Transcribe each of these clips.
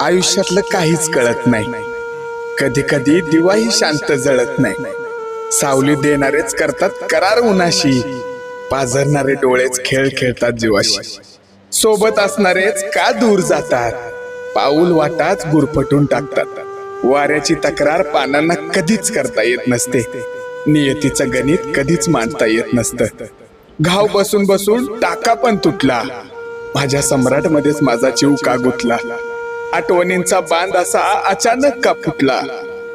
आयुष्यातलं काहीच कळत नाही. कधी कधी दिवाही शांत जळत नाही. सावली देणारेच करतात करार उन्हाशी. पाझरणारे डोळेच खेळ खेळतात जीवाशी. सोबत असणारेच का दूर जातात? पाऊल वाटाच गुरफटून टाकतात. वाऱ्याची तक्रार पानांना कधीच करता येत नसते. नियतीचं गणित कधीच मांडता येत नसतं. घाव बसून बसून टाका पण तुटला. माझ्या सम्राट मध्येच माझा जीव का गुतला? आठवणींचा बांध असा अचानक का फुटला?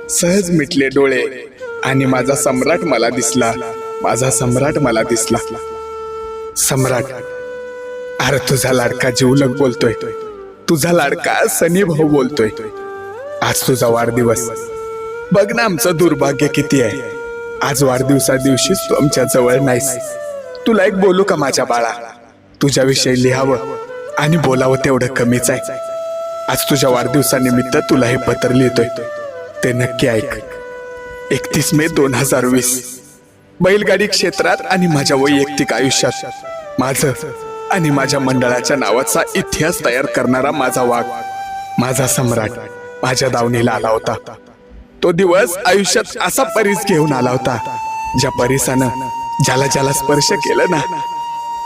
सहज मिटले डोळे. आणि माझा सम्राट मला दिसला. माझा सम्राट मला दिसला. सम्राट अरे तुझा लाडका जीवलग बोलतोय. तुझा लाडका सनी भाऊ बोलतोय. आज तुझा वाढदिवस. बघ ना आमचं दुर्भाग्य किती आहे. आज वाढदिवसा दिवशीच तू आमच्या जवळ नाहीस. तुला एक बोलू का माझ्या बाळा? तुझ्याविषयी लिहावं आणि बोलावं तेवढं कमीच आहे. आज तुझ्या वाढदिवसानिमित्त तुला हे पत्र लिहितोय. ते नक्की ऐक. एकतीस मे दोन हजार वीस. बैलगाडी क्षेत्रात आणि माझ्या वैयक्तिक आयुष्यात. माझं आणि माझ्या मंडळाच्या नावाचा इतिहास तयार करणारा माझा वाघ. माझा सम्राट माझ्या दावणीला आला होता. तो दिवस आयुष्यात असा परीस घेऊन आला होता ज्या परिसानं ज्याला ज्याला स्पर्श केलं ना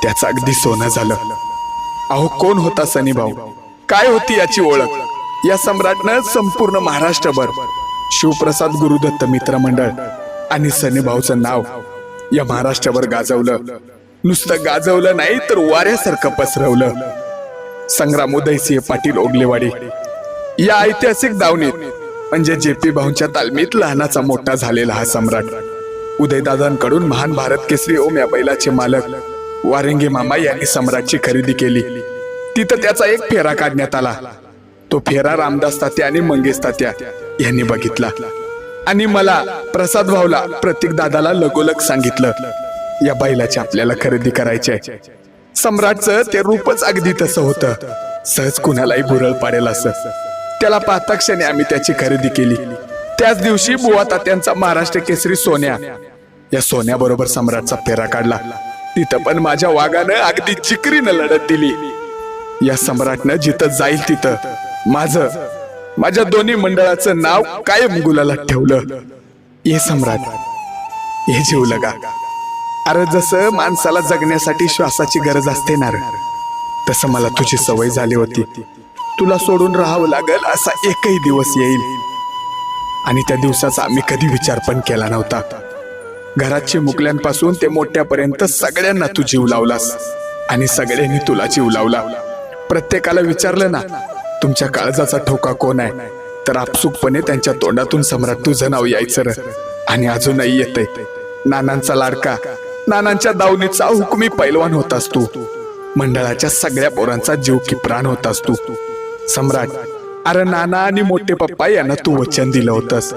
त्याचं अगदी सोनं झालं. अहो कोण होता सनी भाऊ? काय होती याची ओळख? या सम्राटनं संपूर्ण महाराष्ट्रभर शिवप्रसाद गुरुदत्त मित्र मंडळ आणि सनी भाऊचं नाव या महाराष्ट्रावर गाजवलं. नुसतं गाजवलं नाही तर वाऱ्यासारखं पसरवलं. संग्राम उदयसिंह पाटील ओगलेवाडी. या ऐतिहासिक दावणीत म्हणजे जे पी भाऊंच्या तालमीत लहानाचा मोठा झालेला हा सम्राट. उदयदादांकडून महान भारत केसरी ओम या बैलाचे मालक वारंगी मामा यांनी सम्राटची खरेदी केली. तिथं त्याचा एक फेरा काढण्यात आला. तो फेरा रामदास तात्या आणि मंगेश तात्या यांनी बघितला. आणि मला प्रसाद भाऊला प्रतीक दादाला लगोलग सांगितलं या बैलाची आपल्याला खरेदी करायची आहे. सम्राटचं ते रूपच अगदी तसं होतं. सहज कुणालाही भुरळ पाडेल असं. त्याला पाहता क्षणी आम्ही त्याची खरेदी केली. त्याच दिवशी बुवा तात्यांचा महाराष्ट्र केसरी सोन्या या सोन्या बरोबर सम्राटचा फेरा काढला. तिथं पण माझ्या वाघानं अगदी चिकरीनं लढत दिली. या सम्राटनं जिथं जाईल तिथं. माझं माझ्या दोन्ही मंडळाचं नाव कायम गुलाला ठेवलं. ये सम्राट हे जीव लगा. अरे जसं माणसाला जगण्यासाठी श्वासाची गरज असते ना तसं मला तुझी सवय झाली होती. तुला सोडून राहावं लागल असा एकही दिवस येईल. आणि त्या दिवसाचा आम्ही कधी विचार पण केला नव्हता. घरात चिमुकल्यांपासून ते मोठ्यापर्यंत सगळ्यांना तू जीव लावलास. आणि सगळ्यांनी तुला जीव लावला. प्रत्येकाला विचारलं ना तुमच्या काळजाचा ठोका कोण आहे? तर आपसुकपणे त्यांच्या तोंडातून सम्राट तुझं नाव यायचं र. आणि अजूनही येतय. नानांचा लाडका नानांच्या दावणीचा हुकमी पैलवान होतास तू. मंडळाच्या सगळ्या पोरांचा जीव की प्राण होतास तू. सम्राट अरे नाना आणि मोठे पप्पा यांना तू वचन दिलं होतंस.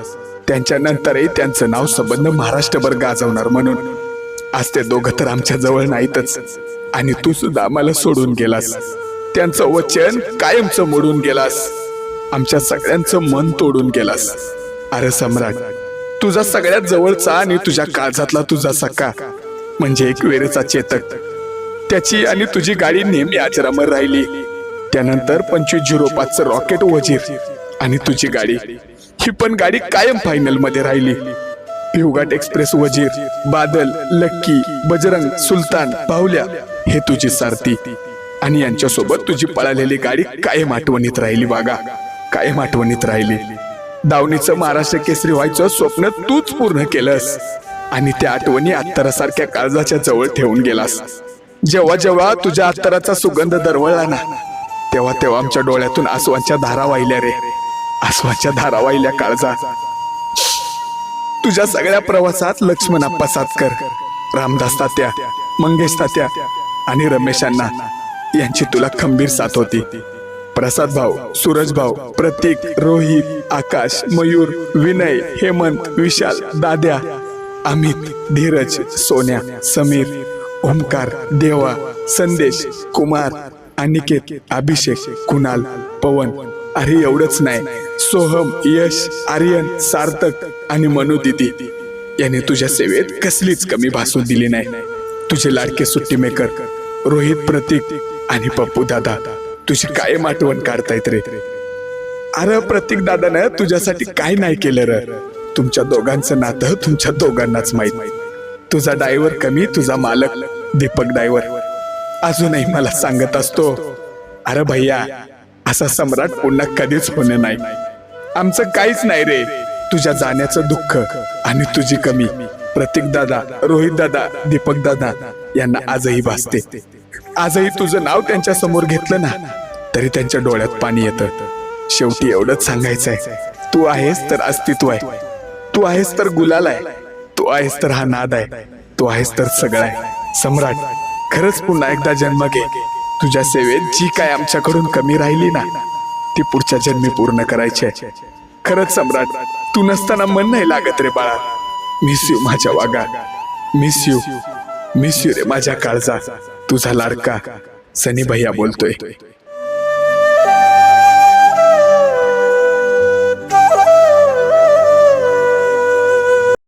त्यांच्या नंतरही त्यांचं नाव संबंध महाराष्ट्रभर गाजवणार म्हणून. आज ते दोघं तर आमच्या जवळ नाहीतच. आणि तू सुद्धा आम्हाला सोडून गेलास. त्यांचं वचन कायमचं मोडून गेलास. आमच्या सगळ्यांचं मन तोडून गेलास. अरे सम्राट तुझा सगळ्यात जवळचा आणि तुझ्या काळजातला तुझा सखा म्हणजे एक वेळेचा चेतक. त्याची आणि तुझी गाडी नेहमी आचरामर राहिली. त्यानंतर पंचवीस झिरो पाचचं रॉकेट वजीर आणि तुझी गाडी. ही पण गाडी कायम फायनलमध्ये राहिली. भिवघाट एक्सप्रेस वजीर बादल लक्की बजरंग सुलतान बाहुल्या हे तुझी सारथी. आणि यांच्यासोबत तुझी पळालेली गाडी कायम आठवणीत राहिली बागा. कायम आठवणीत राहिली. दावणीचं महाराष्ट्र केसरी व्हायचं स्वप्न तूच पूर्ण केलंस. आणि त्या आठवणी अत्तरासारख्या काळजाच्या जवळ ठेवून गेलास. जेव्हा जेव्हा तुझ्या अत्तराचा सुगंध दरवळला ना तेव्हा तेव्हा आमच्या डोळ्यातून आसवांच्या धारा वाहिल्या रे. आसवांच्या धारा वाहिल्या काळजा. तुझ्या सगळ्या प्रवासात लक्ष्मण अप्पा सातकर रामदास तात्या मंगेश तात्या आणि रमेशांना यांची तुला खंबीर साथ होती. प्रसाद भाऊ सूरज भाऊ प्रतीक रोहित आकाश मयूर विनय हेमंत विशाल दाद्या अमित धीरज सोन्या समीर ओमकार देवा संदेश कुमार अनिकेत अभिषेक कुणाल पवन. अरे एवढंच नाही. सोहम यश आर्यन सार्थक आणि मनु दिदी याने तुझ्या सेवेत कसलीच कमी भासू दिली नाही. तुझे लाडके सुट्टी मेकर रोहित प्रतीक आणि पप्पू दादा तुझी कायम आठवण काढतायत रे? अरे प्रतीक दादानं तुझ्यासाठी काय नाही केलं र? तुमच्या दोघांचं नातं तुमच्या दोघांनाच माहीत. तुझा डायव्हर कमी तुझा मालक दीपक डायव्हर अजूनही मला सांगत असतो अरे भैया असा सम्राट पुन्हा कधीच होणे नाही. आमचं काहीच नाही रे. तुझ्या जाण्याचं दुःख आणि तुझी कमी. प्रतीक दादा रोहित दादा दीपक दादा यांना आजही भासते. आजही तुझं नाव त्यांच्यासमोर घेतलं ना तरी त्यांच्या डोळ्यात पाणी येतं. शेवटी एवढंच सांगायचंय तू आहेस तर अस्तित्व आहे. तू आहेस तर गुलाल आहे. तू आहेस तर हा नाद आहे. तू आहेस तर सगळं आहे. सम्राट खरंच पुन्हा एकदा जन्म घे. तुझ्या सेवेत जी काय आमच्याकडून कमी राहिली ना ती पुढच्या जन्मी पूर्ण करायची आहे. खरंच सम्राट तू नसताना मन नाही लागत रे बाळा. मिस यू माझ्या वागा मिस यू मिस यू रे माझ्या काळजा तुझा लाडका सनी भैया बोलतोय.